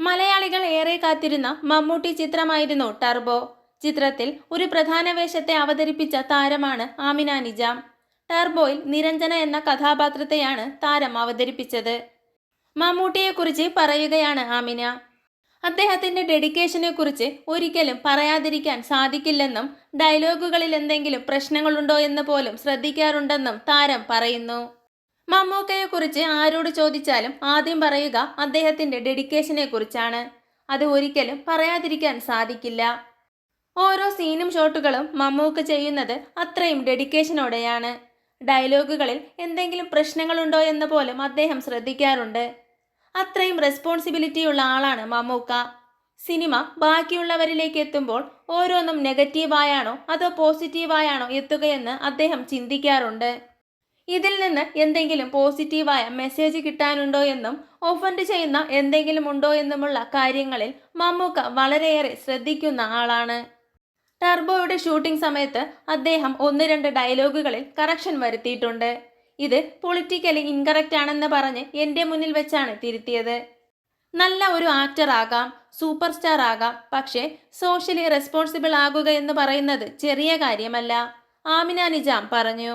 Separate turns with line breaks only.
മലയാളികൾ ഏറെ കാത്തിരുന്ന മമ്മൂട്ടി ചിത്രമായിരുന്നു ടർബോ. ചിത്രത്തിൽ ഒരു പ്രധാന വേഷത്തെ അവതരിപ്പിച്ച താരമാണ് ആമിന നിജാം. ടർബോയിൽ നിരഞ്ജന എന്ന കഥാപാത്രത്തെയാണ് താരം അവതരിപ്പിച്ചത്. മമ്മൂട്ടിയെക്കുറിച്ച് പറയുകയാണ് ആമിന. അദ്ദേഹത്തിന്റെ ഡെഡിക്കേഷനെ കുറിച്ച് ഒരിക്കലും പറയാതിരിക്കാൻ സാധിക്കില്ലെന്നും ഡയലോഗുകളിൽ എന്തെങ്കിലും പ്രശ്നങ്ങളുണ്ടോ എന്ന് പോലും ശ്രദ്ധിക്കാറുണ്ടെന്നും താരം പറയുന്നു. മമ്മൂക്കയെക്കുറിച്ച് ആരോട് ചോദിച്ചാലും ആദ്യം പറയുക അദ്ദേഹത്തിന്റെ ഡെഡിക്കേഷനെ കുറിച്ചാണ് അത് ഒരിക്കലും പറയാതിരിക്കാൻ സാധിക്കില്ല. ഓരോ സീനും ഷോട്ടുകളും മമ്മൂക്ക ചെയ്യുന്നത് അത്രയും ഡെഡിക്കേഷനോടെയാണ്. ഡയലോഗുകളിൽ എന്തെങ്കിലും പ്രശ്നങ്ങളുണ്ടോ എന്ന് പോലും അദ്ദേഹം ശ്രദ്ധിക്കാറുണ്ട്. അത്രയും റെസ്പോൺസിബിലിറ്റിയുള്ള ആളാണ് മമ്മൂക്ക. സിനിമ ബാക്കിയുള്ളവരിലേക്ക് എത്തുമ്പോൾ ഓരോന്നും നെഗറ്റീവായാണോ അതോ പോസിറ്റീവായാണോ എത്തുകയെന്ന് അദ്ദേഹം ചിന്തിക്കാറുണ്ട്. ഇതിൽ നിന്ന് എന്തെങ്കിലും പോസിറ്റീവായ മെസ്സേജ് കിട്ടാനുണ്ടോ എന്നും ഒഫൻഡ് ചെയ്യുന്ന എന്തെങ്കിലും ഉണ്ടോ എന്നുമുള്ള കാര്യങ്ങളിൽ മമ്മൂക്ക വളരെയേറെ ശ്രദ്ധിക്കുന്ന ആളാണ്. ടർബോയുടെ ഷൂട്ടിംഗ് സമയത്ത് അദ്ദേഹം ഒന്ന് രണ്ട് ഡയലോഗുകളിൽ കറക്ഷൻ വരുത്തിയിട്ടുണ്ട്. ഇത് പൊളിറ്റിക്കലി ഇൻകറക്റ്റ് ആണെന്ന് പറഞ്ഞ് എന്റെ മുന്നിൽ വെച്ചാണ് തിരുത്തിയത്. നല്ല ഒരു ആക്ടർ ആകാം സൂപ്പർ സ്റ്റാർ ആകാം പക്ഷേ സോഷ്യലി റെസ്പോൺസിബിൾ ആകുക എന്ന് പറയുന്നത് ചെറിയ കാര്യമല്ല ആമിന നിജാം പറഞ്ഞു.